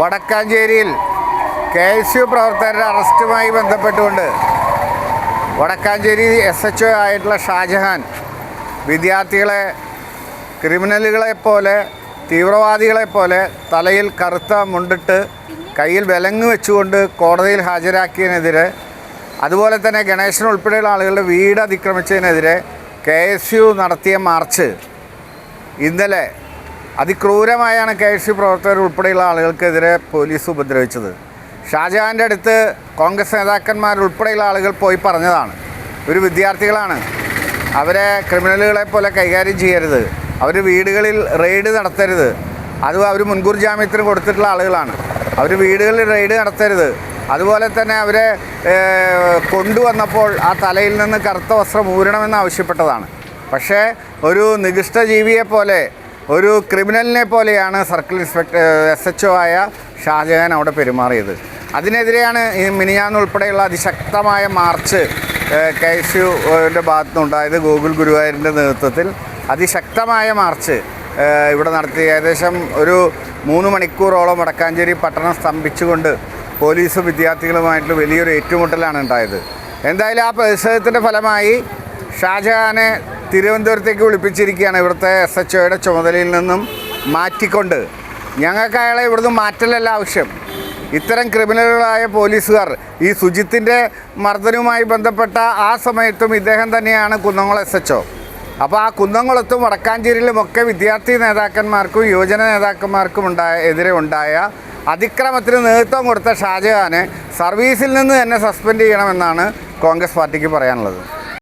വടക്കാഞ്ചേരിയിൽ K S U പ്രവർത്തകരുടെ അറസ്റ്റുമായി ബന്ധപ്പെട്ടുകൊണ്ട് Vadakkanchery S H O ആയിട്ടുള്ള ഷാജഹാൻ വിദ്യാർത്ഥികളെ ക്രിമിനലുകളെ പോലെ തീവ്രവാദികളെ പോലെ തലയിൽ കറുത്ത മുണ്ടിട്ട് കയ്യിൽ വിലങ്ങ് വെച്ചുകൊണ്ട് കോടതിയിൽ ഹാജരാക്കിയതിനെതിരെ അതുപോലെ തന്നെ ഗണേശൻ ഉൾപ്പെടെയുള്ള ആളുകളുടെ വീട് അതിക്രമിച്ചതിനെതിരെ കെ എസ് യു നടത്തിയ മാർച്ച് ഇന്നലെ അതിക്രൂരമായാണ് കെ എസ് യു പ്രവർത്തകർ ഉൾപ്പെടെയുള്ള ആളുകൾക്കെതിരെ പോലീസ് ഉപദ്രവിച്ചത്. ഷാജഹാന്റെ അടുത്ത് കോൺഗ്രസ് നേതാക്കന്മാരുൾപ്പെടെയുള്ള ആളുകൾ പോയി പറഞ്ഞതാണ്. ഒരു വിദ്യാർത്ഥികളാണ്. അവരെ ക്രിമിനലുകളെ പോലെ കൈകാര്യം ചെയ്യരുത്. അവർ വീടുകളിൽ റെയ്ഡ് നടത്തരുത്. അതും അവർ മുൻകൂർ ജാമ്യത്തിന് കൊടുത്തിട്ടുള്ള ആളുകളാണ്. അവർ വീടുകളിൽ റെയ്ഡ് നടത്തരുത്. അതുപോലെ തന്നെ അവരെ കൊണ്ടുവന്നപ്പോൾ ആ തലയിൽ നിന്ന് കറുത്ത വസ്ത്രം ഊരണമെന്ന് ആവശ്യപ്പെട്ടതാണ്. പക്ഷേ ഒരു നികൃഷ്ട ജീവിയെ പോലെ ഒരു ക്രിമിനലിനെ പോലെയാണ് circle inspector S H O ആയ ഷാജഹാൻ അവിടെ പെരുമാറിയത്. അതിനെതിരെയാണ് ഈ മിനിയാന്ന് ഉൾപ്പെടെയുള്ള അതിശക്തമായ മാർച്ച് കെ എസ് യുവിന്റെ ഭാഗത്തുനിന്നുണ്ടായത് ഗോകുൽ ഗുരുവായൂരിന്റെ നേതൃത്വത്തിൽ. അതിശക്തമായ മാർച്ച് ഇവിടെ നടത്തി. ഏകദേശം ഒരു മൂന്ന് മണിക്കൂറോളം വടക്കാഞ്ചേരി പട്ടണം സ്തംഭിച്ചുകൊണ്ട് പോലീസും വിദ്യാർത്ഥികളുമായിട്ടുള്ള വലിയൊരു ഏറ്റുമുട്ടലാണ് ഉണ്ടായത്. എന്തായാലും ആ പ്രതിഷേധത്തിന്റെ ഫലമായി ഷാജഹാനെ തിരുവനന്തപുരത്തേക്ക് വിളിപ്പിച്ചിരിക്കുകയാണ് ഇവിടുത്തെ എസ് എച്ച് ഒയുടെ ചുമതലയിൽ നിന്നും മാറ്റിക്കൊണ്ട്. ഞങ്ങൾക്ക് അയാളെ ഇവിടുന്ന് മാറ്റലല്ല ആവശ്യം. ഇത്തരം ക്രിമിനലുകളായ പോലീസുകാർ ഈ സുജിത്തിന്റെ മർദ്ദനവുമായി ബന്ധപ്പെട്ട ആ സമയത്തും ഇദ്ദേഹം തന്നെയാണ് കുന്നംകുളം എസ് എച്ച് ഒ അപ്പോൾ ആ കുന്നംകുളത്തും വടക്കാഞ്ചേരിയിലുമൊക്കെ വിദ്യാർത്ഥി നേതാക്കന്മാർക്കും യുവജന നേതാക്കന്മാർക്കും ഉണ്ടായ എതിരെ ഉണ്ടായ അതിക്രമത്തിന് നേതൃത്വം കൊടുത്ത ഷാജഹാനെ സർവീസിൽ നിന്ന് തന്നെ സസ്പെൻഡ് ചെയ്യണമെന്നാണ് കോൺഗ്രസ് പാർട്ടിക്ക് പറയാനുള്ളത്.